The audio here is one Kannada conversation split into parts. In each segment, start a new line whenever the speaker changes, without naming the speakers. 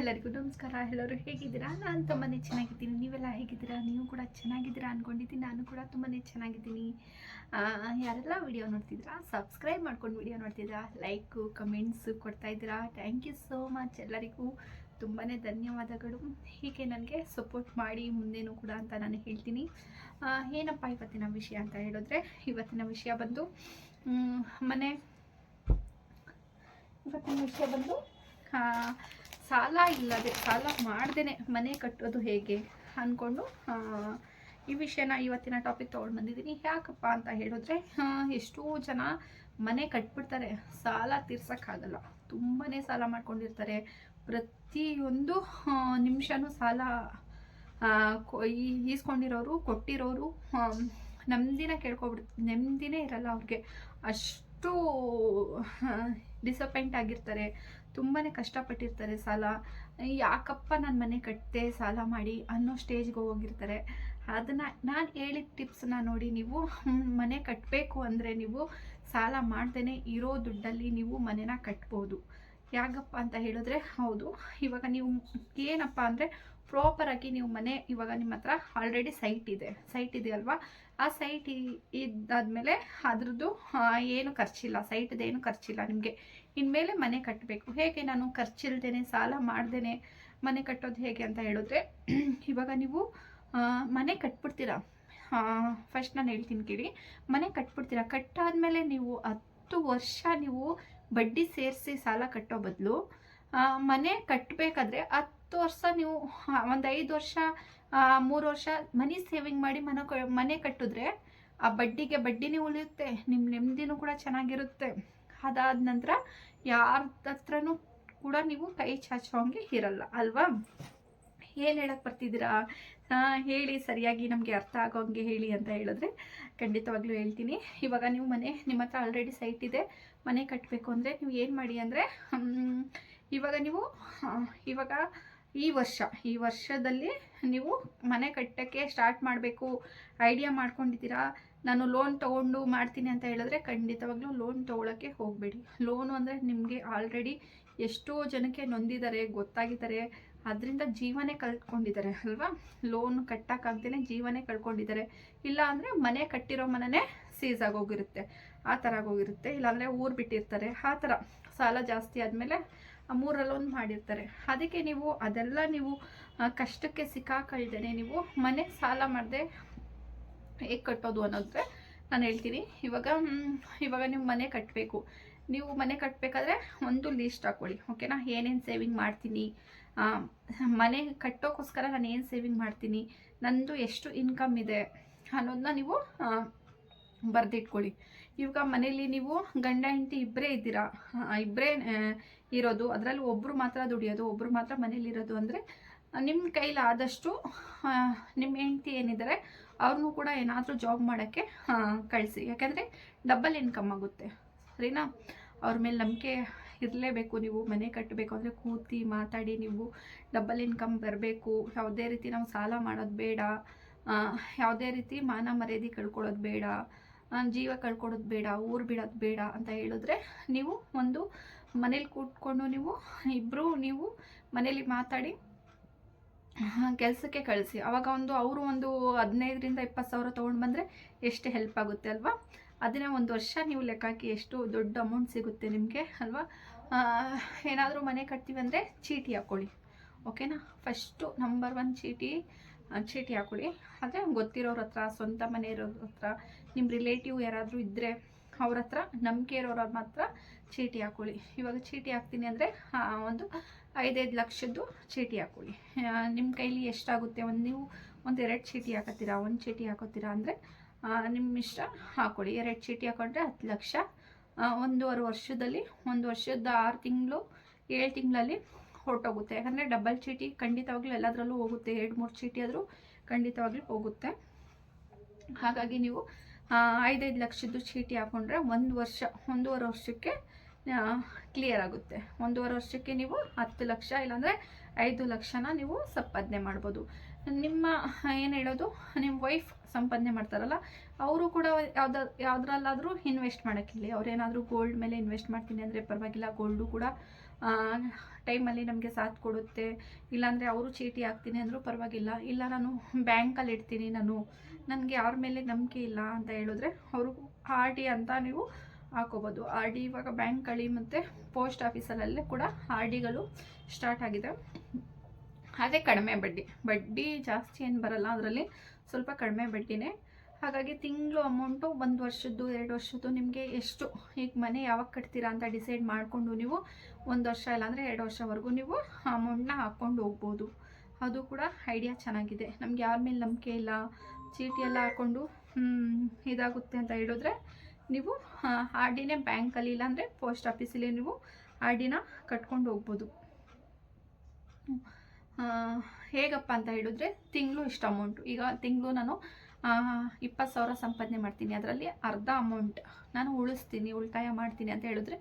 ಎಲ್ಲರಿಗೂ ನಮಸ್ಕಾರ. ಎಲ್ಲರೂ ಹೇಗಿದ್ದೀರಾ? ನಾನು ತುಂಬಾ ಚೆನ್ನಾಗಿದ್ದೀನಿ. ನೀವೆಲ್ಲ ಹೇಗಿದ್ದೀರಾ? ನೀವು ಕೂಡ ಚೆನ್ನಾಗಿದ್ದೀರಾ ಅಂದ್ಕೊಂಡಿದ್ದೀನಿ ನಾನು ಕೂಡ ತುಂಬಾ ಚೆನ್ನಾಗಿದ್ದೀನಿ. ಯಾರೆಲ್ಲ ವಿಡಿಯೋ ನೋಡ್ತಿದ್ದೀರಾ ಸಬ್ಸ್ಕ್ರೈಬ್ ಮಾಡ್ಕೊಂಡು ವಿಡಿಯೋ ನೋಡ್ತಿದ್ದೀರಾ ಲೈಕು ಕಮೆಂಟ್ಸು ಕೊಡ್ತಾ ಇದ್ದೀರಾ? ಥ್ಯಾಂಕ್ ಯು ಸೋ ಮಚ್ ಎಲ್ಲರಿಗೂ. ತುಂಬಾ ಧನ್ಯವಾದಗಳು. ಹೀಗೆ ನನಗೆ ಸಪೋರ್ಟ್ ಮಾಡಿ ಮುಂದೇನೂ ಕೂಡ ಅಂತ ನಾನು ಹೇಳ್ತೀನಿ. ಏನಪ್ಪ ಇವತ್ತಿನ ವಿಷಯ ಅಂತ ಹೇಳಿದ್ರೆ, ಇವತ್ತಿನ ವಿಷಯ ಬಂದು ಮನೆ, ಇವತ್ತಿನ ವಿಷಯ ಬಂದು ಸಾಲ ಇಲ್ಲದೆ, ಸಾಲ ಮಾಡ್ದೇನೆ ಮನೆ ಕಟ್ಟೋದು ಹೇಗೆ ಅಂದ್ಕೊಂಡು ಈ ವಿಷಯನ ಇವತ್ತಿನ ಟಾಪಿಕ್ ತೊಗೊಂಡು ಬಂದಿದ್ದೀನಿ. ಯಾಕಪ್ಪ ಅಂತ ಹೇಳಿದ್ರೆ ಎಷ್ಟೋ ಜನ ಮನೆ ಕಟ್ಬಿಡ್ತಾರೆ, ಸಾಲ ತೀರ್ಸೋಕ್ಕಾಗಲ್ಲ. ತುಂಬಾ ಸಾಲ ಮಾಡ್ಕೊಂಡಿರ್ತಾರೆ. ಪ್ರತಿಯೊಂದು ನಿಮಿಷನೂ ಸಾಲ ಈಸ್ಕೊಂಡಿರೋರು, ಕೊಟ್ಟಿರೋರು ನೆಮ್ಮದಿನ ಕೇಳ್ಕೊಬಿಡ್, ನೆಮ್ಮದಿನೇ ಇರಲ್ಲ ಅವ್ರಿಗೆ. ಅಷ್ಟು ಡಿಸಪಾಯಿಂಟ್ ಆಗಿರ್ತಾರೆ ತುಂಬಾ ಕಷ್ಟಪಟ್ಟಿರ್ತಾರೆ ಸಾಲ. ಯಾಕಪ್ಪ ನಾನು ಮನೆ ಕಟ್ಟಿದೆ ಸಾಲ ಮಾಡಿ ಅನ್ನೋ ಸ್ಟೇಜ್ಗೆ ಹೋಗಿರ್ತಾರೆ. ಅದನ್ನು ನಾನು ಹೇಳಿದ ಟಿಪ್ಸನ್ನ ನೋಡಿ ನೀವು ಮನೆ ಕಟ್ಟಬೇಕು ಅಂದರೆ ನೀವು ಸಾಲ ಮಾಡ್ದೇ ಇರೋ ದುಡ್ಡಲ್ಲಿ ನೀವು ಮನೆನ ಕಟ್ಬೋದು. ಯಾಕಪ್ಪ ಅಂತ ಹೇಳಿದ್ರೆ ಹೌದು. ಇವಾಗ ನೀವು ಏನಪ್ಪ ಅಂದರೆ ಪ್ರಾಪರಾಗಿ ನೀವು ಮನೆ ಇವಾಗ ನಿಮ್ಮ ಹತ್ರ ಆಲ್ರೆಡಿ ಸೈಟ್ ಇದೆ. ಸೈಟ್ ಇದೆ ಅಲ್ವಾ ಆ ಸೈಟ್ ಇದ್ದಾದಮೇಲೆ ಅದ್ರದ್ದು ಏನು ಖರ್ಚಿಲ್ಲ. ಸೈಟ್ದು ಏನು ಖರ್ಚಿಲ್ಲ ನಿಮಗೆ. ಇನ್ಮೇಲೆ ಮನೆ ಕಟ್ಟಬೇಕು ಹೇಗೆ ನಾನು ಖರ್ಚಿಲ್ದೇನೆ, ಸಾಲ ಮಾಡ್ದೇನೆ, ಮನೆ ಕಟ್ಟೋದು ಹೇಗೆ ಅಂತ ಹೇಳಿದ್ರೆ, ಇವಾಗ ನೀವು ಮನೆ ಕಟ್ಬಿಡ್ತೀರಾ? ಫಸ್ಟ್ ನಾನು ಹೇಳ್ತೀನಿ ಕೇಳಿ. ಮನೆ ಕಟ್ಬಿಡ್ತೀರಾ? ಕಟ್ಟಾದ್ಮೇಲೆ ನೀವು ಹತ್ತು ವರ್ಷ ನೀವು ಬಡ್ಡಿ ಸೇರಿಸಿ ಸಾಲ ಕಟ್ಟೋ ಬದಲು ಮನೆ ಕಟ್ಟಬೇಕಾದ್ರೆ ಹತ್ತು ವರ್ಷ ನೀವು ಒಂದು ಐದು ವರ್ಷ ಮೂರು ವರ್ಷ ಮನಿ ಸೇವಿಂಗ್ ಮಾಡಿ ಮನೆ ಮನೆ ಕಟ್ಟಿದ್ರೆ ಆ ಬಡ್ಡಿಗೆ ಬಡ್ಡಿನೇ ಉಳಿಯುತ್ತೆ ನಿಮ್ಮ ನೆಮ್ಮದಿನೂ ಕೂಡ ಚೆನ್ನಾಗಿರುತ್ತೆ. ಅದಾದ ನಂತರ ಯಾರ ಹತ್ರನೂ ಕೂಡ ನೀವು ಕೈ ಚಾಚೋಂಗೆ ಇರಲ್ಲ, ಅಲ್ವಾ? ಏನು ಹೇಳಕ್ಕೆ ಬರ್ತಿದ್ದೀರಾ? ಹೇಳಿ, ಸರಿಯಾಗಿ ನಮಗೆ ಅರ್ಥ ಆಗೋಂಗೆ ಹೇಳಿ ಅಂತ ಹೇಳಿದ್ರೆ ಖಂಡಿತವಾಗ್ಲೂ ಹೇಳ್ತೀನಿ. ಇವಾಗ ನೀವು ಮನೆ, ನಿಮ್ಮ ಹತ್ರ ಆಲ್ರೆಡಿ ಸೈಟ್ ಇದೆ, ಮನೆ ಕಟ್ಟಬೇಕು ಅಂದರೆ ನೀವು ಏನು ಮಾಡಿ ಅಂದರೆ ಇವಾಗ ನೀವು ಇವಾಗ ಈ ವರ್ಷ, ಈ ವರ್ಷದಲ್ಲಿ ನೀವು ಮನೆ ಕಟ್ಟೋಕ್ಕೆ ಸ್ಟಾರ್ಟ್ ಮಾಡಬೇಕು ಐಡಿಯಾ ಮಾಡ್ಕೊಂಡಿದ್ದೀರಾ, ನಾನು ಲೋನ್ ತೊಗೊಂಡು ಮಾಡ್ತೀನಿ ಅಂತ ಹೇಳಿದ್ರೆ ಖಂಡಿತವಾಗ್ಲೂ ಲೋನ್ ತೊಗೊಳಕ್ಕೆ ಹೋಗಬೇಡಿ. ಲೋನು ಅಂದರೆ ನಿಮಗೆ ಆಲ್ರೆಡಿ ಎಷ್ಟೋ ಜನಕ್ಕೆ ನೊಂದಿದ್ದಾರೆ, ಗೊತ್ತಾಗಿದ್ದಾರೆ ಅದರಿಂದ ಜೀವನೇ ಕಳ್ಕೊಂಡಿದ್ದಾರೆ ಅಲ್ವಾ? ಲೋನ್ ಕಟ್ಟೋಕ್ಕಾಗ್ದೇ ಜೀವನೇ ಕಳ್ಕೊಂಡಿದ್ದಾರೆ. ಇಲ್ಲ ಅಂದರೆ ಮನೆ ಕಟ್ಟಿರೋ ಮನೆನೇ ಸೀಸ್ ಆಗೋಗಿರುತ್ತೆ, ಆ ಥರ ಆಗೋಗಿರುತ್ತೆ. ಇಲ್ಲಾಂದರೆ ಊರು ಬಿಟ್ಟಿರ್ತಾರೆ, ಆ ಥರ ಸಾಲ ಜಾಸ್ತಿ ಆದಮೇಲೆ ಮೂರಲ್ಲೊಂದು ಮಾಡಿರ್ತಾರೆ. ಅದಕ್ಕೆ ನೀವು ಅದೆಲ್ಲ ನೀವು ಕಷ್ಟಕ್ಕೆ ಸಿಕ್ಕಾಕಳ್ದೇ ನೀವು ಮನೆ ಸಾಲ ಮಾಡದೆ ಹೇಗೆ ಕಟ್ಟೋದು ಅನ್ನೋದ್ರೆ ನಾನು ಹೇಳ್ತೀನಿ. ಇವಾಗ ಇವಾಗ ನೀವು ಮನೆ ಕಟ್ಟಬೇಕು ನೀವು ಮನೆ ಕಟ್ಟಬೇಕಾದ್ರೆ ಒಂದು ಲೀಸ್ಟ್ ಹಾಕ್ಕೊಳ್ಳಿ ಓಕೆನಾ ಏನೇನು ಸೇವಿಂಗ್ ಮಾಡ್ತೀನಿ? ಮನೆ ಕಟ್ಟೋಕ್ಕೋಸ್ಕರ ನಾನು ಏನು ಸೇವಿಂಗ್ ಮಾಡ್ತೀನಿ? ನಂದು ಎಷ್ಟು ಇನ್ಕಮ್ ಇದೆ ಅನ್ನೋದನ್ನ ನೀವು ಬರೆದಿಟ್ಕೊಳ್ಳಿ. ಇವಾಗ ಮನೇಲಿ ನೀವು ಗಂಡ, ಹೆಂಡತಿ ಇಬ್ಬರೇ ಇದ್ದೀರಾ? ಇಬ್ಬರೇ ಇರೋದು. ಅದರಲ್ಲಿ ಒಬ್ಬರು ಮಾತ್ರ ದುಡಿಯೋದು ಒಬ್ಬರು ಮಾತ್ರ ಮನೇಲಿರೋದು ಅಂದರೆ ನಿಮ್ಮ ಕೈಲಾದಷ್ಟು ನಿಮ್ಮ ಹೆಂಡತಿ ಏನಿದ್ದಾರೆ ಅವ್ರನ್ನೂ ಕೂಡ ಏನಾದರೂ ಜಾಬ್ ಮಾಡೋಕ್ಕೆ ಕಳಿಸಿ. ಯಾಕೆಂದರೆ ಡಬಲ್ ಇನ್ಕಮ್ ಆಗುತ್ತೆ. ಸರಿನಾ? ಅವ್ರ ಮೇಲೆ ನಂಬಿಕೆ ಇರಲೇಬೇಕು ನೀವು, ಮನೆ ಕಟ್ಟಬೇಕು ಅಂದರೆ ಕೂತಿ ಮಾತಾಡಿ ನೀವು ಡಬಲ್ ಇನ್ಕಮ್ ಬರಬೇಕು. ಯಾವುದೇ ರೀತಿ ನಾವು ಸಾಲ ಮಾಡೋದು ಬೇಡ. ಯಾವುದೇ ರೀತಿ ಮಾನ ಮರ್ಯಾದೆ ಕಳ್ಕೊಳ್ಳೋದು ಬೇಡ. ಜೀವ ಕಳ್ಕೊಡೋದು ಬೇಡ, ಊರು ಬಿಡೋದು ಬೇಡ ಅಂತ ಹೇಳಿದ್ರೆ ನೀವು ಒಂದು ಮನೇಲಿ ಕೂತ್ಕೊಂಡು ನೀವು ಇಬ್ಬರು ನೀವು ಮನೇಲಿ ಮಾತಾಡಿ ಕೆಲಸಕ್ಕೆ ಕಳಿಸಿ. ಅವಾಗ ಒಂದು ಅವರು ಒಂದು ಹದಿನೈದರಿಂದ ಇಪ್ಪತ್ತು ಸಾವಿರ ತೊಗೊಂಡು ಬಂದರೆ ಎಷ್ಟು ಹೆಲ್ಪ್ ಆಗುತ್ತೆ ಅಲ್ವಾ? ಅದನ್ನೇ ಒಂದು ವರ್ಷ ನೀವು ಲೆಕ್ಕ ಹಾಕಿ ಎಷ್ಟು ದೊಡ್ಡ ಅಮೌಂಟ್ ಸಿಗುತ್ತೆ ನಿಮಗೆ, ಅಲ್ವಾ? ಏನಾದರೂ ಮನೆ ಕಟ್ತೀವಿ ಅಂದರೆ ಚೀಟಿ ಹಾಕ್ಕೊಳ್ಳಿ ಓಕೆನಾ ಫಸ್ಟು ನಂಬರ್ ಒನ್ ಚೀಟಿ. ಚೀಟಿ ಹಾಕೊಳ್ಳಿ. ಆದರೆ ಗೊತ್ತಿರೋರ ಹತ್ರ, ಸ್ವಂತ ಮನೆ ಇರೋರ ಹತ್ರ ನಿಮ್ಮ ರಿಲೇಟಿವ್ ಯಾರಾದರೂ ಇದ್ದರೆ ಅವ್ರ ಹತ್ರ, ನಂಬಿಕೆ ಇರೋರ ಮಾತ್ರ ಚೀಟಿ ಹಾಕೊಳ್ಳಿ. ಇವಾಗ ಚೀಟಿ ಹಾಕ್ತೀನಿ ಅಂದರೆ ಒಂದು ಐದೈದು ಲಕ್ಷದ್ದು ಚೀಟಿ ಹಾಕೊಳ್ಳಿ. ನಿಮ್ಮ ಕೈಲಿ ಎಷ್ಟಾಗುತ್ತೆ? ಒಂದು ನೀವು ಒಂದು ಎರಡು ಚೀಟಿ ಹಾಕತ್ತೀರಾ? ಒಂದು ಚೀಟಿ ಹಾಕೋತೀರಾ ಅಂದರೆ ನಿಮ್ಮ ಇಷ್ಟ ಹಾಕೊಳ್ಳಿ. ಎರಡು ಚೀಟಿ ಹಾಕೊಂಡ್ರೆ ಹತ್ತು ಲಕ್ಷ. ಒಂದೂವರೆ ವರ್ಷದಲ್ಲಿ, ಒಂದು ವರ್ಷದ ಆರು ತಿಂಗಳು, ಏಳು ತಿಂಗಳಲ್ಲಿ ಹೊರಟೋಗುತ್ತೆ. ಯಾಕಂದರೆ ಡಬಲ್ ಚೀಟಿ ಖಂಡಿತವಾಗ್ಲೂ ಎಲ್ಲದರಲ್ಲೂ ಹೋಗುತ್ತೆ. ಎರಡು, ಮೂರು ಚೀಟಿ ಆದರೂ ಖಂಡಿತವಾಗ್ಲೂ ಹೋಗುತ್ತೆ. ಹಾಗಾಗಿ ನೀವು ಐದೈದು ಲಕ್ಷದ್ದು ಚೀಟಿ ಹಾಕೊಂಡ್ರೆ ಒಂದು ವರ್ಷ, ಒಂದೂವರೆ ವರ್ಷಕ್ಕೆ ಕ್ಲಿಯರ್ ಆಗುತ್ತೆ. ಒಂದೂವರೆ ವರ್ಷಕ್ಕೆ ನೀವು ಹತ್ತು ಲಕ್ಷ, ಇಲ್ಲಾಂದರೆ ಐದು ಲಕ್ಷನ ನೀವು ಸಂಪಾದನೆ ಮಾಡ್ಬೋದು. ನಿಮ್ಮ, ಏನು ಹೇಳೋದು, ನಿಮ್ಮ ವೈಫ್ ಸಂಪಾದನೆ ಮಾಡ್ತಾರಲ್ಲ, ಅವರು ಕೂಡ ಯಾವ್ದು, ಯಾವುದ್ರಲ್ಲಾದರೂ ಇನ್ವೆಸ್ಟ್ ಮಾಡೋಕ್ಕಿಲ್ಲ. ಅವ್ರೇನಾದರೂ ಗೋಲ್ಡ್ ಮೇಲೆ ಇನ್ವೆಸ್ಟ್ ಮಾಡ್ತೀನಿ ಅಂದರೆ ಪರವಾಗಿಲ್ಲ ಗೋಲ್ಡು ಕೂಡ ಟೈಮಲ್ಲಿ ನಮಗೆ ಸಾಥ್ ಕೊಡುತ್ತೆ. ಇಲ್ಲಾಂದರೆ ಅವರು ಚೀಟಿ ಹಾಕ್ತೀನಿ ಅಂದರೂ ಪರವಾಗಿಲ್ಲ. ಇಲ್ಲ, ನಾನು ಬ್ಯಾಂಕಲ್ಲಿ ಇಡ್ತೀನಿ ನಾನು. ನನಗೆ ಯಾರ ಮೇಲೆ ನಂಬಿಕೆ ಇಲ್ಲ ಅಂತ ಹೇಳಿದ್ರೆ ಅವರು ಆರ್ ಡಿ ಅಂತ ನೀವು ಹಾಕೋಬೋದು. ಆರ್ ಡಿ ಇವಾಗ ಬ್ಯಾಂಕಲ್ಲಿ ಮತ್ತು ಪೋಸ್ಟ್ ಆಫೀಸಲ್ಲೇ ಕೂಡ ಆರ್ ಡಿಗಳು ಸ್ಟಾರ್ಟ್ ಆಗಿದೆ. ಅದೇ ಕಡಿಮೆ ಬಡ್ಡಿ. ಬಡ್ಡಿ ಜಾಸ್ತಿ ಏನು ಬರಲ್ಲ, ಅದರಲ್ಲಿ ಸ್ವಲ್ಪ ಕಡಿಮೆ ಬಡ್ಡಿನೇ ಹಾಗಾಗಿ ತಿಂಗಳು ಅಮೌಂಟು ಒಂದು ವರ್ಷದ್ದು, ಎರಡು ವರ್ಷದ್ದು ನಿಮಗೆ ಎಷ್ಟು? ಈಗ ಮನೆ ಯಾವಾಗ ಕಟ್ತೀರಾ ಅಂತ ಡಿಸೈಡ್ ಮಾಡಿಕೊಂಡು ನೀವು ಒಂದು ವರ್ಷ ಇಲ್ಲಾಂದರೆ ಎರಡು ವರ್ಷವರೆಗೂ ನೀವು ಅಮೌಂಟ್ನ ಹಾಕ್ಕೊಂಡು ಹೋಗ್ಬೋದು. ಅದು ಕೂಡ ಐಡಿಯಾ ಚೆನ್ನಾಗಿದೆ. ನಮ್ಗೆ ಯಾರ ಮೇಲೆ ನಂಬಿಕೆ ಇಲ್ಲ, ಚೀಟಿ ಎಲ್ಲ ಹಾಕ್ಕೊಂಡು ಇದಾಗುತ್ತೆ ಅಂತ ಹೇಳಿದ್ರೆ ನೀವು ಆರ್ ಡಿನೇ ಬ್ಯಾಂಕಲ್ಲಿ ಇಲ್ಲಾಂದರೆ ಪೋಸ್ಟ್ ಆಫೀಸಲ್ಲಿ ನೀವು ಆರ್ ಡಿನ ಕಟ್ಕೊಂಡು ಹೋಗ್ಬೋದು. ಹೇಗಪ್ಪ ಅಂತ ಹೇಳಿದ್ರೆ ತಿಂಗಳು ಇಷ್ಟು ಅಮೌಂಟು. ಈಗ ತಿಂಗಳು ನಾನು ಇಪ್ಪತ್ತು ಸಾವಿರ ಸಂಪಾದನೆ ಮಾಡ್ತೀನಿ. ಅದರಲ್ಲಿ ಅರ್ಧ ಅಮೌಂಟ್ ನಾನು ಉಳಿಸ್ತೀನಿ, ಉಳಿತಾಯ ಮಾಡ್ತೀನಿ ಅಂತ ಹೇಳಿದ್ರೆ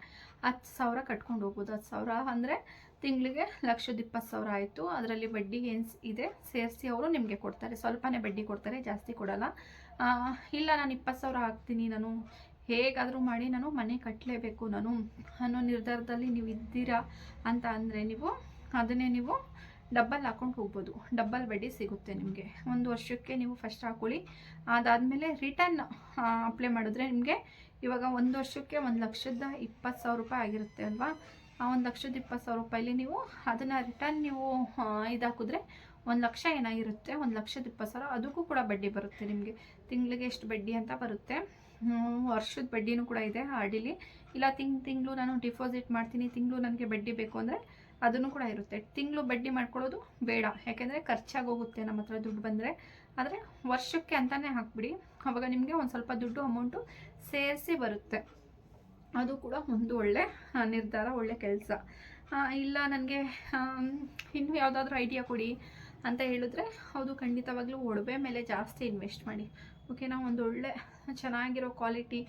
ಹತ್ತು ಸಾವಿರ ಕಟ್ಕೊಂಡು ಹೋಗ್ಬೋದು. ಹತ್ತು ಸಾವಿರ ಅಂದರೆ ತಿಂಗಳಿಗೆ ಲಕ್ಷದ ಇಪ್ಪತ್ತು ಸಾವಿರ ಆಯಿತು. ಅದರಲ್ಲಿ ಬಡ್ಡಿ ಏನು ಇದೆ. ಸೇರಿಸಿ ಅವರು ನಿಮಗೆ ಕೊಡ್ತಾರೆ. ಸ್ವಲ್ಪನೇ ಬಡ್ಡಿ ಕೊಡ್ತಾರೆ, ಜಾಸ್ತಿ ಕೊಡಲ್ಲ. ಇಲ್ಲ, ನಾನು ಇಪ್ಪತ್ತು ಸಾವಿರ ಹಾಕ್ತೀನಿ. ನಾನು ಹೇಗಾದರೂ ಮಾಡಿ ನಾನು ಮನೆ ಕಟ್ಟಲೇಬೇಕು ನಾನು ಅನ್ನೋ ನಿರ್ಧಾರದಲ್ಲಿ ನೀವು ಇದ್ದೀರಾ ಅಂತ ಅಂದರೆ ನೀವು, ಅದನ್ನೇ ನೀವು ಡಬ್ಬಲ್ ಹಾಕೊಂಡು ಹೋಗ್ಬೋದು. ಡಬ್ಬಲ್ ಬಡ್ಡಿ ಸಿಗುತ್ತೆ ನಿಮಗೆ. ಒಂದು ವರ್ಷಕ್ಕೆ ನೀವು ಫಸ್ಟ್ ಹಾಕೊಳ್ಳಿ. ಅದಾದಮೇಲೆ ರಿಟರ್ನ್ ಅಪ್ಲೈ ಮಾಡಿದ್ರೆ ನಿಮಗೆ ಇವಾಗ ಒಂದು ವರ್ಷಕ್ಕೆ ಒಂದು ಲಕ್ಷದ ಇಪ್ಪತ್ತು ಸಾವಿರ ರೂಪಾಯಿ ಆಗಿರುತ್ತೆ ಅಲ್ವಾ? ಆ ಒಂದು ಲಕ್ಷದ ಇಪ್ಪತ್ತು ಸಾವಿರ ರೂಪಾಯಿಲಿ ನೀವು ಅದನ್ನು ರಿಟರ್ನ್ ನೀವು ಇದಾಕಿದ್ರೆ ಒಂದು ಲಕ್ಷ ಏನಾಗಿರುತ್ತೆ? ಒಂದು ಲಕ್ಷದ ಇಪ್ಪತ್ತು ಸಾವಿರ. ಅದಕ್ಕೂ ಕೂಡ ಬಡ್ಡಿ ಬರುತ್ತೆ ನಿಮಗೆ. ತಿಂಗಳಿಗೆ ಎಷ್ಟು ಬಡ್ಡಿ ಅಂತ ಬರುತ್ತೆ. ವರ್ಷದ ಬಡ್ಡಿನೂ ಕೂಡ ಇದೆ ಆರ್ ಡಿಲಿ ಇಲ್ಲ, ತಿಂಗ್, ತಿಂಗಳು ನಾನು ಡಿಪಾಸಿಟ್ ಮಾಡ್ತೀನಿ. ತಿಂಗಳು ನನಗೆ ಬಡ್ಡಿ ಬೇಕು ಅಂದರೆ ಅದನ್ನು ಕೂಡ ಇರುತ್ತೆ. ತಿಂಗಳು ಬಡ್ಡಿ ಮಾಡ್ಕೊಳ್ಳೋದು ಬೇಡ. ಯಾಕೆಂದರೆ ಖರ್ಚಾಗೋಗುತ್ತೆ ನಮ್ಮ ಹತ್ರ ದುಡ್ಡು ಬಂದರೆ. ಆದರೆ ವರ್ಷಕ್ಕೆ ಅಂತಲೇ ಹಾಕ್ಬಿಡಿ. ಅವಾಗ ನಿಮಗೆ ಒಂದು ಸ್ವಲ್ಪ ದುಡ್ಡು ಅಮೌಂಟು ಸೇರಿಸಿ ಬರುತ್ತೆ. ಅದು ಕೂಡ ಒಂದು ಒಳ್ಳೆ ನಿರ್ಧಾರ, ಒಳ್ಳೆ ಕೆಲಸ. ಇಲ್ಲ ನನಗೆ ಇನ್ನೂ ಯಾವುದಾದ್ರೂ ಐಡಿಯಾ ಕೊಡಿ ಅಂತ ಹೇಳಿದ್ರೆ ಹೌದು ಖಂಡಿತವಾಗ್ಲೂ ಒಡವೆ ಮೇಲೆ ಜಾಸ್ತಿ ಇನ್ವೆಸ್ಟ್ ಮಾಡಿ. ಓಕೆನಾ ಒಂದು ಒಳ್ಳೆ, ಚೆನ್ನಾಗಿರೋ ಕ್ವಾಲಿಟಿ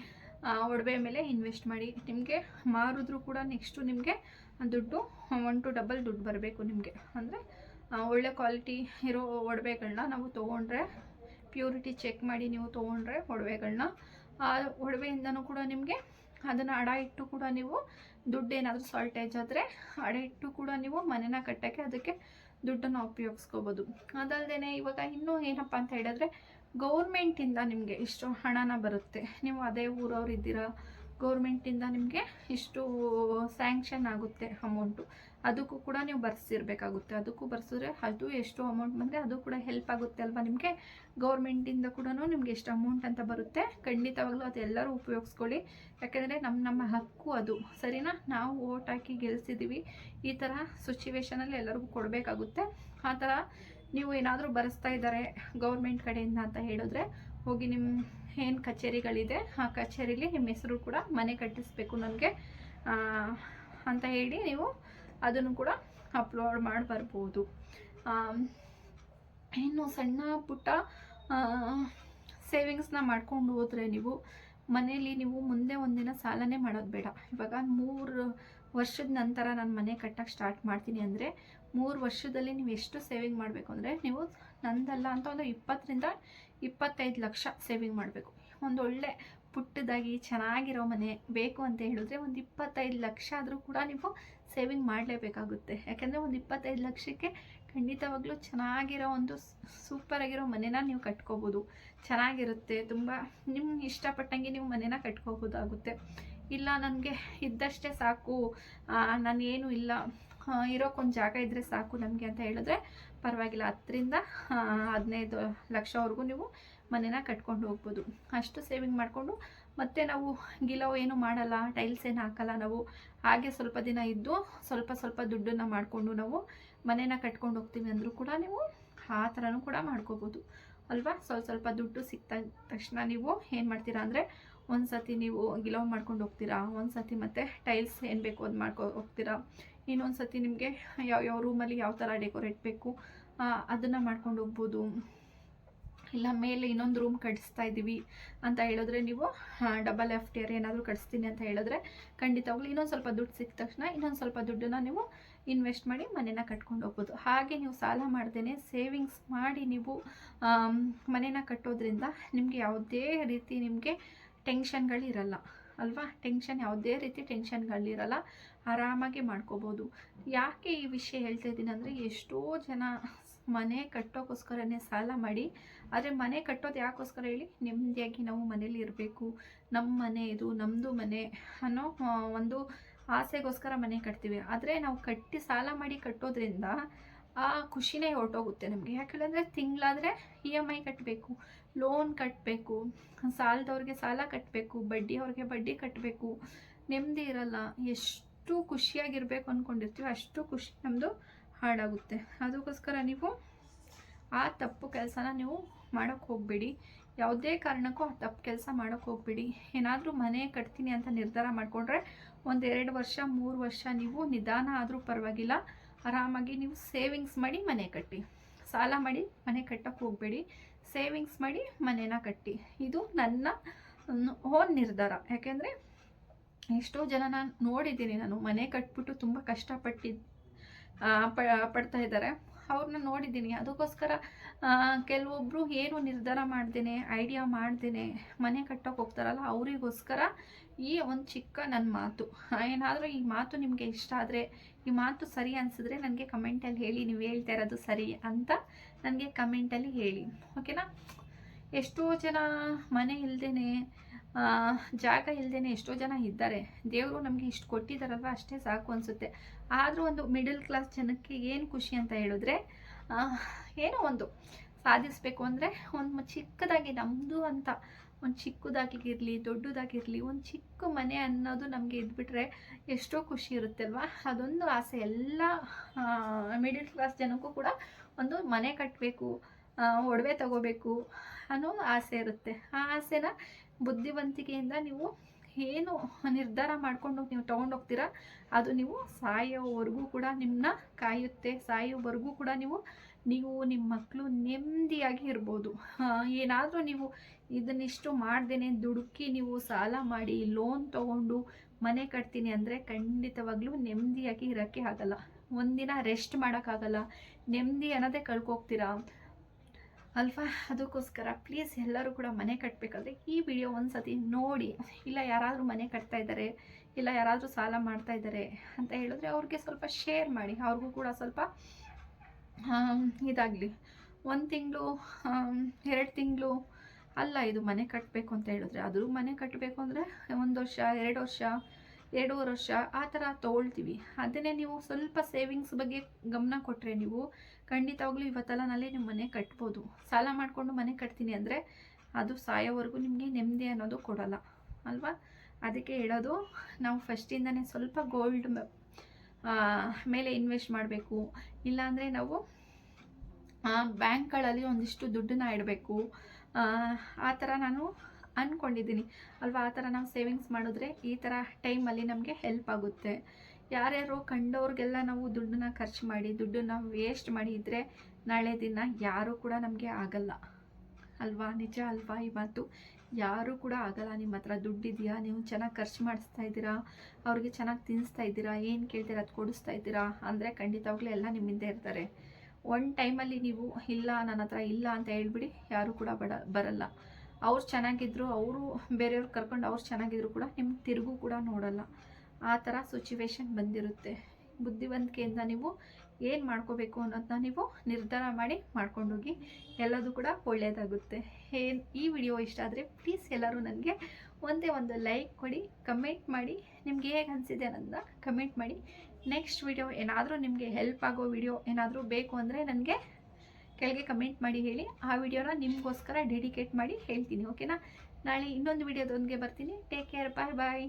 ಒಡವೆ ಮೇಲೆ ಇನ್ವೆಸ್ಟ್ ಮಾಡಿ. ನಿಮಗೆ ಮಾರಿದ್ರೂ ಕೂಡ ನೆಕ್ಸ್ಟು ನಿಮಗೆ ದುಡ್ಡು ಒನ್ ಟು ಡಬಲ್ ದುಡ್ಡು ಬರಬೇಕು ನಿಮಗೆ. ಅಂದರೆ ಒಳ್ಳೆ ಕ್ವಾಲಿಟಿ ಇರೋ ಒಡವೆಗಳನ್ನ ನಾವು ತೊಗೊಂಡ್ರೆ ಪ್ಯೂರಿಟಿ ಚೆಕ್ ಮಾಡಿ ನೀವು ತೊಗೊಂಡ್ರೆ ಒಡವೆಗಳನ್ನ ಆ ಒಡವೆಯಿಂದನೂ ಕೂಡ ನಿಮಗೆ ಅದನ್ನು ಅಡ ಇಟ್ಟು ಕೂಡ ನೀವು ದುಡ್ಡು ಏನಾದರೂ ಸಾಲ್ಟೇಜ್ ಆದರೆ, ಅಡ ಇಟ್ಟು ಕೂಡ ನೀವು ಮನೆನ ಕಟ್ಟೋಕ್ಕೆ ಅದಕ್ಕೆ ದುಡ್ಡನ್ನು ಉಪಯೋಗಿಸ್ಕೋಬೋದು. ಅದಲ್ಲದೆ ಇವಾಗ ಇನ್ನೂ ಏನಪ್ಪ ಅಂತ ಹೇಳಿದ್ರೆ ಗೌರ್ಮೆಂಟಿಂದ ನಿಮಗೆ ಇಷ್ಟು ಹಣನ ಬರುತ್ತೆ. ನೀವು ಅದೇ ಊರವ್ರು ಇದ್ದೀರಾ ಗೌರ್ಮೆಂಟಿಂದ ನಿಮಗೆ ಇಷ್ಟು ಸ್ಯಾಂಕ್ಷನ್ ಆಗುತ್ತೆ ಅಮೌಂಟು ಅದಕ್ಕೂ ಕೂಡ ನೀವು ಬರ್ಸಿರ್ಬೇಕಾಗುತ್ತೆ. ಅದಕ್ಕೂ ಬರ್ಸಿದ್ರೆ ಅದು ಎಷ್ಟು ಅಮೌಂಟ್ ಬಂದರೆ ಅದು ಕೂಡ ಹೆಲ್ಪ್ ಆಗುತ್ತೆ ಅಲ್ವಾ ನಿಮಗೆ? ಗೌರ್ಮೆಂಟಿಂದ ಕೂಡ ನಿಮ್ಗೆ ಎಷ್ಟು ಅಮೌಂಟ್ ಅಂತ ಬರುತ್ತೆ. ಖಂಡಿತವಾಗ್ಲೂ ಅದೆಲ್ಲರೂ ಉಪಯೋಗಿಸ್ಕೊಳ್ಳಿ. ಯಾಕೆಂದರೆ ನಮ್ಮ ನಮ್ಮ ಹಕ್ಕು ಅದು. ಸರಿನಾ? ನಾವು ಓಟ್ ಹಾಕಿ ಗೆಲ್ಸಿದ್ದೀವಿ ಈ ಥರ ಸಿಚುವೇಶನಲ್ಲಿ ಎಲ್ಲರಿಗೂ ಕೊಡಬೇಕಾಗುತ್ತೆ. ಆ ಥರ ನೀವು ಏನಾದರೂ ಬರೆಸ್ತಾ ಇದ್ದಾರೆ ಗೌರ್ಮೆಂಟ್ ಕಡೆಯಿಂದ ಅಂತ ಹೇಳಿದ್ರೆ ಹೋಗಿ ನಿಮ್ಮ ಏನು ಕಚೇರಿಗಳಿದೆ, ಆ ಕಚೇರಿಲಿ ನಿಮ್ಮ ಹೆಸರು ಕೂಡ ಮನೆ ಕಟ್ಟಿಸ್ಬೇಕು ನನಗೆ ಅಂತ ಹೇಳಿ ನೀವು ಅದನ್ನು ಕೂಡ ಅಪ್ಲೋಡ್ ಮಾಡಿ ಬರ್ಬೋದು. ಇನ್ನು ಸಣ್ಣ ಪುಟ್ಟ ಸೇವಿಂಗ್ಸ್ನ ಮಾಡ್ಕೊಂಡು ಹೋದರೆ ನೀವು ಮನೇಲಿ ನೀವು ಮುಂದೆ ಒಂದಿನ ಸಾಲನೇ ಮಾಡೋದು ಬೇಡ. ಇವಾಗ ಮೂರು ವರ್ಷದ ನಂತರ ನಾನು ಮನೆ ಕಟ್ಟಕ್ಕೆ ಸ್ಟಾರ್ಟ್ ಮಾಡ್ತೀನಿ ಅಂದರೆ ಮೂರು ವರ್ಷದಲ್ಲಿ ನೀವು ಎಷ್ಟು ಸೇವಿಂಗ್ ಮಾಡಬೇಕು ಅಂದರೆ ನೀವು ನಂದಲ್ಲ ಅಂತ ಒಂದು ಇಪ್ಪತ್ತರಿಂದ ಇಪ್ಪತ್ತೈದು ಲಕ್ಷ ಸೇವಿಂಗ್ ಮಾಡಬೇಕು. ಒಂದು ಒಳ್ಳೆ ಪುಟ್ಟದಾಗಿ ಚೆನ್ನಾಗಿರೋ ಮನೆ ಬೇಕು ಅಂತ ಹೇಳಿದ್ರೆ ಒಂದು ಇಪ್ಪತ್ತೈದು ಲಕ್ಷ ಆದರೂ ಕೂಡ ನೀವು ಸೇವಿಂಗ್ ಮಾಡಲೇಬೇಕಾಗುತ್ತೆ. ಯಾಕೆಂದರೆ ಒಂದು ಇಪ್ಪತ್ತೈದು ಲಕ್ಷಕ್ಕೆ ಖಂಡಿತವಾಗ್ಲೂ ಚೆನ್ನಾಗಿರೋ ಒಂದು ಸೂಪರಾಗಿರೋ ಮನೆನ ನೀವು ಕಟ್ಕೋಬೋದು. ಚೆನ್ನಾಗಿರುತ್ತೆ, ತುಂಬ ನಿಮ್ಮ ಇಷ್ಟಪಟ್ಟಂಗೆ ನೀವು ಮನೆನ ಕಟ್ಕೋಬೋದಾಗುತ್ತೆ. ಇಲ್ಲ ನನಗೆ ಇದ್ದಷ್ಟೇ ಸಾಕು ನಾನೇನು ಇಲ್ಲ ಇರೋಕ್ಕೊಂದು ಜಾಗ ಇದ್ದರೆ ಸಾಕು ನಮಗೆ ಅಂತ ಹೇಳಿದ್ರೆ ಪರವಾಗಿಲ್ಲ. ಹತ್ತರಿಂದ ಹದಿನೈದು ಲಕ್ಷವರೆಗೂ ನೀವು ಮನೇನ ಕಟ್ಕೊಂಡು ಹೋಗ್ಬೋದು. ಅಷ್ಟು ಸೇವಿಂಗ್ ಮಾಡಿಕೊಂಡು ಮತ್ತೆ ನಾವು ಗಿಲೋ ಏನು ಮಾಡಲ್ಲ ಟೈಲ್ಸ್ ಏನು ಹಾಕಲ್ಲ ನಾವು. ಹಾಗೆ ಸ್ವಲ್ಪ ದಿನ ಇದ್ದು ಸ್ವಲ್ಪ ಸ್ವಲ್ಪ ದುಡ್ಡನ್ನು ಮಾಡಿಕೊಂಡು ನಾವು ಮನೇನ ಕಟ್ಕೊಂಡು ಹೋಗ್ತೀವಿ ಅಂದರೂ ಕೂಡ ನೀವು ಆ ಥರನೂ ಕೂಡ ಮಾಡ್ಕೋಬೋದು. ಅಲ್ವಾ? ಸ್ವಲ್ಪ ಸ್ವಲ್ಪ ದುಡ್ಡು ಸಿಕ್ತ ತಕ್ಷಣ ನೀವು ಏನು ಮಾಡ್ತೀರಾ ಅಂದರೆ ಒಂದು ಸತಿ ನೀವು ಗಿಲೋ ಮಾಡ್ಕೊಂಡು ಹೋಗ್ತೀರಾ ಒಂದು ಸತಿ ಮತ್ತು ಟೈಲ್ಸ್ ಏನು ಬೇಕು ಅದು ಮಾಡ್ಕೊ ಹೋಗ್ತೀರಾ. ಇನ್ನೊಂದು ಸತಿ ನಿಮಗೆ ಯಾವ ಯಾವ ರೂಮಲ್ಲಿ ಯಾವ ಥರ ಡೆಕೋರೇಟ್ ಬೇಕು ಅದನ್ನು ಮಾಡ್ಕೊಂಡು ಹೋಗ್ಬೋದು. ಇಲ್ಲ, ಮೇಲೆ ಇನ್ನೊಂದು ರೂಮ್ ಕಟ್ಸ್ತಾ ಇದ್ದೀವಿ ಅಂತ ಹೇಳಿದ್ರೆ ನೀವು ಡಬಲ್ ಎಫ್ ಟಿ ಆರ್ ಏನಾದರೂ ಕಟ್ಸ್ತೀನಿ ಅಂತ ಹೇಳಿದ್ರೆ ಖಂಡಿತವಾಗ್ಲೂ ಇನ್ನೊಂದು ಸ್ವಲ್ಪ ದುಡ್ಡು ಸಿಕ್ಕ ತಕ್ಷಣ ಇನ್ನೊಂದು ಸ್ವಲ್ಪ ದುಡ್ಡನ್ನ ನೀವು ಇನ್ವೆಸ್ಟ್ ಮಾಡಿ ಮನೇನ ಕಟ್ಕೊಂಡು ಹೋಗ್ಬೋದು. ಹಾಗೆ ನೀವು ಸಾಲ ಮಾಡ್ದೇ ಸೇವಿಂಗ್ಸ್ ಮಾಡಿ ನೀವು ಮನೇನ ಕಟ್ಟೋದ್ರಿಂದ ನಿಮಗೆ ಯಾವುದೇ ರೀತಿ ನಿಮಗೆ ಟೆನ್ಷನ್ಗಳಿರಲ್ಲ ಅಲ್ವಾ? ಟೆನ್ಷನ್ ಯಾವುದೇ ರೀತಿ ಟೆನ್ಷನ್ಗಳಿರಲ್ಲ ಆರಾಮಾಗಿ ಮಾಡ್ಕೋಬೋದು. ಯಾಕೆ ಈ ವಿಷಯ ಹೇಳ್ತಾ ಇದ್ದೀನಿ ಅಂದರೆ ಎಷ್ಟೋ ಜನ ಮನೆ ಕಟ್ಟೋಕ್ಕೋಸ್ಕರನೇ ಸಾಲ ಮಾಡಿ, ಆದರೆ ಮನೆ ಕಟ್ಟೋದು ಯಾಕೋಸ್ಕರ ಹೇಳಿ? ನೆಮ್ಮದಿಯಾಗಿ ನಾವು ಮನೇಲಿ ಇರಬೇಕು. ನಮ್ಮ ಮನೆ ಇದು ನಮ್ಮದು ಮನೆ ಅನ್ನೋ ಒಂದು ಆಸೆಗೋಸ್ಕರ ಮನೆ ಕಟ್ತೀವಿ. ಆದರೆ ನಾವು ಕಟ್ಟಿ ಸಾಲ ಮಾಡಿ ಕಟ್ಟೋದ್ರಿಂದ ಆ ಖುಷಿನೇ ಹೊರಟೋಗುತ್ತೆ ನಮಗೆ. ಯಾಕಂದರೆ ತಿಂಗಳಾದರೆ ಇ ಎಂ ಐ ಕಟ್ಟಬೇಕು ಲೋನ್ ಕಟ್ಟಬೇಕು ಸಾಲದವ್ರಿಗೆ ಸಾಲ ಕಟ್ಟಬೇಕು ಬಡ್ಡಿ ಅವ್ರಿಗೆ ಬಡ್ಡಿ ಕಟ್ಟಬೇಕು ನೆಮ್ಮದಿ ಇರಲ್ಲ. ಎಷ್ಟು ಖುಷಿಯಾಗಿರಬೇಕು ಅಂದ್ಕೊಂಡಿರ್ತೀವಿ ಅಷ್ಟು ಖುಷಿ ನಮ್ಮದು ಹಾಳಾಗುತ್ತೆ ಅದಕ್ಕೋಸ್ಕರ ನೀವು ಆ ತಪ್ಪು ಕೆಲಸನ ನೀವು ಮಾಡೋಕ್ಕೆ ಹೋಗಬೇಡಿ. ಯಾವುದೇ ಕಾರಣಕ್ಕೂ ಆ ತಪ್ಪು ಕೆಲಸ ಮಾಡೋಕ್ಕೆ ಹೋಗಬೇಡಿ. ಏನಾದರೂ ಮನೆ ಕಟ್ತೀನಿ ಅಂತ ನಿರ್ಧಾರ ಮಾಡಿಕೊಂಡ್ರೆ ಒಂದು ಎರಡು ವರ್ಷ, ಮೂರು ವರ್ಷ ನೀವು ನಿಧಾನ ಆದರೂ ಪರವಾಗಿಲ್ಲ. ಆರಾಮಾಗಿ ನೀವು ಸೇವಿಂಗ್ಸ್ ಮಾಡಿ ಮನೆ ಕಟ್ಟಿ. ಸಾಲ ಮಾಡಿ ಮನೆ ಕಟ್ಟಕ್ಕೆ ಹೋಗಬೇಡಿ. ಸೇವಿಂಗ್ಸ್ ಮಾಡಿ ಮನೇನ ಕಟ್ಟಿ. ಇದು ನನ್ನ ಓನ್ ನಿರ್ಧಾರ. ಯಾಕೆಂದರೆ ಎಷ್ಟೋ ಜನ ನಾನು ನೋಡಿದ್ದೀನಿ ನಾನು ಮನೆ ಕಟ್ಬಿಟ್ಟು ತುಂಬ ಕಷ್ಟಪಟ್ಟಿದ್ದು ಪಡ್ತಾ ಇದ್ದಾರೆ. ಅವ್ರನ್ನ ನೋಡಿದ್ದೀನಿ. ಅದಕ್ಕೋಸ್ಕರ ಕೆಲವೊಬ್ಬರು ಏನು ನಿರ್ಧಾರ ಮಾಡ್ದೇನೆ ಐಡಿಯಾ ಮಾಡ್ದೇನೆ, ಮನೆ ಕಟ್ಟೋಕೆ ಹೋಗ್ತಾರಲ್ಲ, ಅವರಿಗೋಸ್ಕರ ಈ ಒಂದು ಚಿಕ್ಕ ನನ್ನ ಮಾತು. ಏನಾದರೂ ಈ ಮಾತು ನಿಮಗೆ ಇಷ್ಟ ಆದರೆ ಈ ಮಾತು ಸರಿ ಅನಿಸಿದ್ರೆ ನನಗೆ ಕಮೆಂಟಲ್ಲಿ ಹೇಳಿ ನೀವು ಹೇಳ್ತಾ ಇರೋದು ಸರಿ ಅಂತ ನನಗೆ ಕಮೆಂಟಲ್ಲಿ ಹೇಳಿ. ಓಕೆನಾ ಎಷ್ಟೋ ಜನ ಮನೆ ಇಲ್ಲದೇನೆ ಆ, ಜಾಗ ಇಲ್ಲದೇನೆ ಎಷ್ಟೋ ಜನ ಇದ್ದಾರೆ. ದೇವರು ನಮಗೆ ಇಷ್ಟು ಕೊಟ್ಟಿದ್ದಾರಲ್ವ ಅಷ್ಟೇ ಸಾಕು ಅನಿಸುತ್ತೆ. ಆದರೂ ಒಂದು ಮಿಡಲ್ ಕ್ಲಾಸ್ ಜನಕ್ಕೆ ಏನು ಖುಷಿ ಅಂತ ಹೇಳಿದ್ರೆ ಏನೋ ಒಂದು ಸಾಧಿಸಬೇಕು ಅಂದರೆ ಒಂದು ಚಿಕ್ಕದಾಗಿ ನಮ್ಮದು ಅಂತ ಒಂದು ಚಿಕ್ಕದಾಗಿರಲಿ, ದೊಡ್ಡದಾಗಿರಲಿ, ಒಂದು ಚಿಕ್ಕ ಮನೆ ಅನ್ನೋದು ನಮಗೆ ಇದ್ಬಿಟ್ರೆ ಎಷ್ಟೋ ಖುಷಿ ಇರುತ್ತೆ ಅಲ್ವಾ ಅದೊಂದು ಆಸೆ. ಎಲ್ಲ ಮಿಡಿಲ್ ಕ್ಲಾಸ್ ಜನಕ್ಕೂ ಕೂಡ ಒಂದು ಮನೆ ಕಟ್ಟಬೇಕು ಒಡವೆ ತಗೋಬೇಕು ಅನ್ನೋ ಆಸೆ ಇರುತ್ತೆ. ಆ ಆಸೆನ ಬುದ್ಧಿವಂತಿಕೆಯಿಂದ ನೀವು ಏನು ನಿರ್ಧಾರ ಮಾಡ್ಕೊಂಡು ನೀವು ತೊಗೊಂಡೋಗ್ತೀರಾ ಅದು ನೀವು ಸಾಯೋವರೆಗೂ ಕೂಡ ನಿಮ್ಮನ್ನ ಕಾಯುತ್ತೆ. ಸಾಯೋವರೆಗೂ ಕೂಡ ನೀವು ನೀವು ನಿಮ್ಮ ಮಕ್ಕಳು ನೆಮ್ಮದಿಯಾಗಿ ಇರ್ಬೋದು. ಏನಾದರೂ ನೀವು ಇದನ್ನಿಷ್ಟು ಮಾಡ್ದೇನೆ ದುಡುಕಿ ನೀವು ಸಾಲ ಮಾಡಿ ಲೋನ್ ತೊಗೊಂಡು ಮನೆ ಕಟ್ತೀನಿ ಅಂದರೆ ಖಂಡಿತವಾಗ್ಲೂ ನೆಮ್ಮದಿಯಾಗಿ ಇರೋಕ್ಕೆ ಆಗಲ್ಲ. ಒಂದಿನ ರೆಸ್ಟ್ ಮಾಡೋಕ್ಕಾಗಲ್ಲ. ನೆಮ್ಮದಿ ಅನ್ನೋದೇ ಕಳ್ಕೊಗ್ತೀರಾ? ಅಲ್ವಾ? ಅದಕ್ಕೋಸ್ಕರ ಪ್ಲೀಸ್ ಎಲ್ಲರೂ ಕೂಡ ಮನೆ ಕಟ್ಟಬೇಕಾದ್ರೆ ಈ ವಿಡಿಯೋ ಒಂದು ಸತಿ ನೋಡಿ. ಇಲ್ಲ ಯಾರಾದರೂ ಮನೆ ಕಟ್ತಾ ಇದ್ದಾರೆ, ಇಲ್ಲ ಯಾರಾದರೂ ಸಾಲ ಮಾಡ್ತಾ ಇದ್ದಾರೆ ಅಂತ ಹೇಳಿದ್ರೆ ಅವ್ರಿಗೆ ಸ್ವಲ್ಪ ಶೇರ್ ಮಾಡಿ. ಅವ್ರಿಗೂ ಕೂಡ ಸ್ವಲ್ಪ ಇದಾಗಲಿ. ಒಂದು ತಿಂಗಳು ಎರಡು ತಿಂಗಳು ಅಲ್ಲ ಇದು ಮನೆ ಕಟ್ಟಬೇಕು ಅಂತ ಹೇಳಿದ್ರೆ. ಅದು ಮನೆ ಕಟ್ಟಬೇಕು ಅಂದರೆ ಒಂದು ವರ್ಷ, ಎರಡು ವರ್ಷ, ಎರಡೂವರೆ ವರ್ಷ ಆ ಥರ ತೊಗೊಳ್ತೀವಿ. ಅದನ್ನೇ ನೀವು ಸ್ವಲ್ಪ ಸೇವಿಂಗ್ಸ್ ಬಗ್ಗೆ ಗಮನ ಕೊಟ್ಟರೆ ನೀವು ಖಂಡಿತವಾಗ್ಲೂ ಇವತ್ತಲ್ಲನಲ್ಲಿ ನಿಮ್ಮ ಮನೆ ಕಟ್ಬೋದು. ಸಾಲ ಮಾಡಿಕೊಂಡು ಮನೆ ಕಟ್ತೀನಿ ಅಂದರೆ ಅದು ಸಾಯೋವರೆಗೂ ನಿಮಗೆ ನೆಮ್ಮದಿ ಅನ್ನೋದು ಕೊಡಲ್ಲ, ಅಲ್ವಾ? ಅದಕ್ಕೆ ಹೇಳೋದು, ನಾವು ಫಸ್ಟಿಂದನೇ ಸ್ವಲ್ಪ ಗೋಲ್ಡ್ ಮೇಲೆ ಇನ್ವೆಸ್ಟ್ ಮಾಡಬೇಕು. ಇಲ್ಲಾಂದರೆ ನಾವು ಬ್ಯಾಂಕ್ಗಳಲ್ಲಿ ಒಂದಿಷ್ಟು ದುಡ್ಡನ್ನ ಇಡಬೇಕು. ಆ ಥರ ನಾನು ಅಂದ್ಕೊಂಡಿದ್ದೀನಿ ಅಲ್ವಾ? ಆ ಥರ ನಾವು ಸೇವಿಂಗ್ಸ್ ಮಾಡಿದ್ರೆ ಈ ಥರ ಟೈಮಲ್ಲಿ ನಮಗೆ ಹೆಲ್ಪ್ ಆಗುತ್ತೆ. ಯಾರ್ಯಾರೋ ಕಂಡವ್ರಿಗೆಲ್ಲ ನಾವು ದುಡ್ಡನ್ನ ಖರ್ಚು ಮಾಡಿ, ದುಡ್ಡನ್ನ ವೇಸ್ಟ್ ಮಾಡಿ ಇದ್ದರೆ ನಾಳೆ ದಿನ ಯಾರೂ ಕೂಡ ನಮಗೆ ಆಗಲ್ಲ. ಅಲ್ವಾ? ನಿಜ ಅಲ್ವಾ ಈ ಮಾತು? ಯಾರೂ ಕೂಡ ಆಗಲ್ಲ ನಿಮ್ಮ ಹತ್ರ ದುಡ್ಡಿದೆಯಾ? ನೀವು ಚೆನ್ನಾಗಿ ಖರ್ಚು ಮಾಡಿಸ್ತಾ ಇದ್ದೀರಾ? ಅವ್ರಿಗೆ ಚೆನ್ನಾಗಿ ತಿನ್ನಿಸ್ತಾ ಇದ್ದೀರಾ? ಏನು ಕೇಳ್ತೀರಾ? ಅದು ಕೊಡಿಸ್ತಾ ಇದ್ದೀರಾ? ಅಂದರೆ ಖಂಡಿತವಾಗ್ಲೂ ಎಲ್ಲ ನಿಮ್ಮಿಂದ ಇರ್ತಾರೆ. ಒನ್ ಟೈಮಲ್ಲಿ ನೀವು ಇಲ್ಲ, ನನ್ನ ಹತ್ರ ಇಲ್ಲ ಅಂತ ಹೇಳ್ಬಿಡಿ, ಯಾರೂ ಕೂಡ ಬಡ, ಬರಲ್ಲ. ಅವ್ರು ಚೆನ್ನಾಗಿದ್ರು, ಅವರು ಬೇರೆಯವ್ರು ಕರ್ಕೊಂಡು ಅವ್ರು ಚೆನ್ನಾಗಿದ್ರು ಕೂಡ ನಿಮ್ಗೆ ತಿರುಗು ಕೂಡ ನೋಡಲ್ಲ. ಆ ಥರ ಸಿಚುವೇಶನ್ ಬಂದಿರುತ್ತೆ. ಬುದ್ಧಿವಂತಿಕೆಯಿಂದ ನೀವು ಏನು ಮಾಡ್ಕೋಬೇಕು ಅನ್ನೋದನ್ನ ನೀವು ನಿರ್ಧಾರ ಮಾಡಿ ಮಾಡ್ಕೊಂಡೋಗಿ ಎಲ್ಲದೂ ಕೂಡ ಒಳ್ಳೆಯದಾಗುತ್ತೆ ಏನು ಈ ವಿಡಿಯೋ ಇಷ್ಟ ಆದರೆ ಪ್ಲೀಸ್ ಎಲ್ಲರೂ ನನಗೆ ಒಂದೇ ಒಂದು ಲೈಕ್ ಕೊಡಿ ಕಮೆಂಟ್ ಮಾಡಿ. ನಿಮ್ಗೆ ಹೇಗೆ ಅನಿಸಿದೆ ಅನ್ನೋದನ್ನ ಕಮೆಂಟ್ ಮಾಡಿ. ನೆಕ್ಸ್ಟ್ ವಿಡಿಯೋ ಏನಾದರೂ ನಿಮಗೆ ಹೆಲ್ಪ್ ಆಗೋ ವಿಡಿಯೋ ಏನಾದರೂ ಬೇಕು ಅಂದರೆ ನನಗೆ ಕೆಳಗೆ ಕಮೆಂಟ್ ಮಾಡಿ ಹೇಳಿ. ಆ ವಿಡಿಯೋನ ನಿಮಗೋಸ್ಕರ ಡೆಡಿಕೇಟ್ ಮಾಡಿ ಹೇಳ್ತೀನಿ ಓಕೆನಾ ನಾಳೆ ಇನ್ನೊಂದು ವಿಡಿಯೋದೊಂದಿಗೆ ಬರ್ತೀನಿ. ಟೇಕ್ ಕೇರ್ ಬಾಯ್ ಬಾಯ್